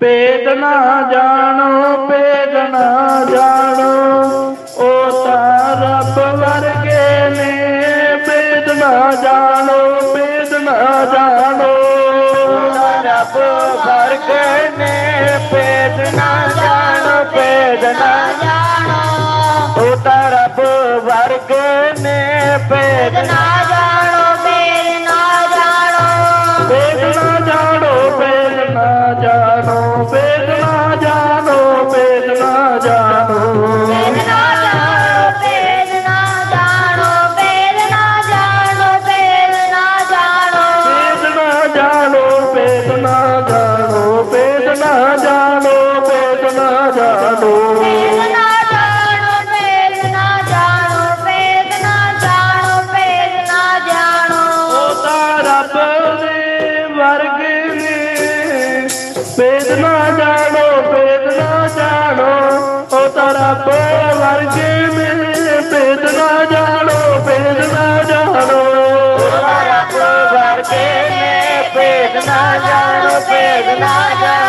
ਭੇਦ ਨਾ ਜਾਣੋ, ਭੇਦ ਨਾ ਜਾਣੋ। ਉਹ ਤਾਂ ਰੱਬ ਵਰਗੇ ਨੇ, ਭੇਦ ਨਾ ਜਾਣੋ, ਭੇਦ ਨਾ ਜਾਣੋ। ਰੱਬ ਵਰਗੇ ਨੇ, ਭੇਦ ਨਾ ਜਾਣੋ, ਭੇਦ ਨਾ ਜਾਣੋ। ਉਹ ਤਾਂ ਰੱਬ ਵਰਗੇ ਨੇ, ਭੇਦ ਨਾ ਨਾ ਜਾਣੋ ਭੇਦ ਨਾ ਜਾਣੋ ਭੇਦ ਨਾ ਜਾਣੋ। ਭੇਦ ਨਾ ਜਾਣੋ ਬੇਦ ਨਾ ਜਾਣੋ ਨਾ ਨਾ ਜਾਣੋ। ਉਹ ਤਾਂ ਰੱਬ ਦੇ ਵਰਗੇ ਨੇ। ਭੇਦ ਨਾ ਜਾਣੋ ਭੇਦ ਨਾ ਜਾਣੋ ਉਹ ਤਾਂ ਰੱਬ ਵਰਗੇ ਰੱਬ ਵਰਗੇ ਨੇ ਭੇਦ ਨਾ ਜਾਣੋ ਭੇਦ ਨਾ ਜਾਣੋ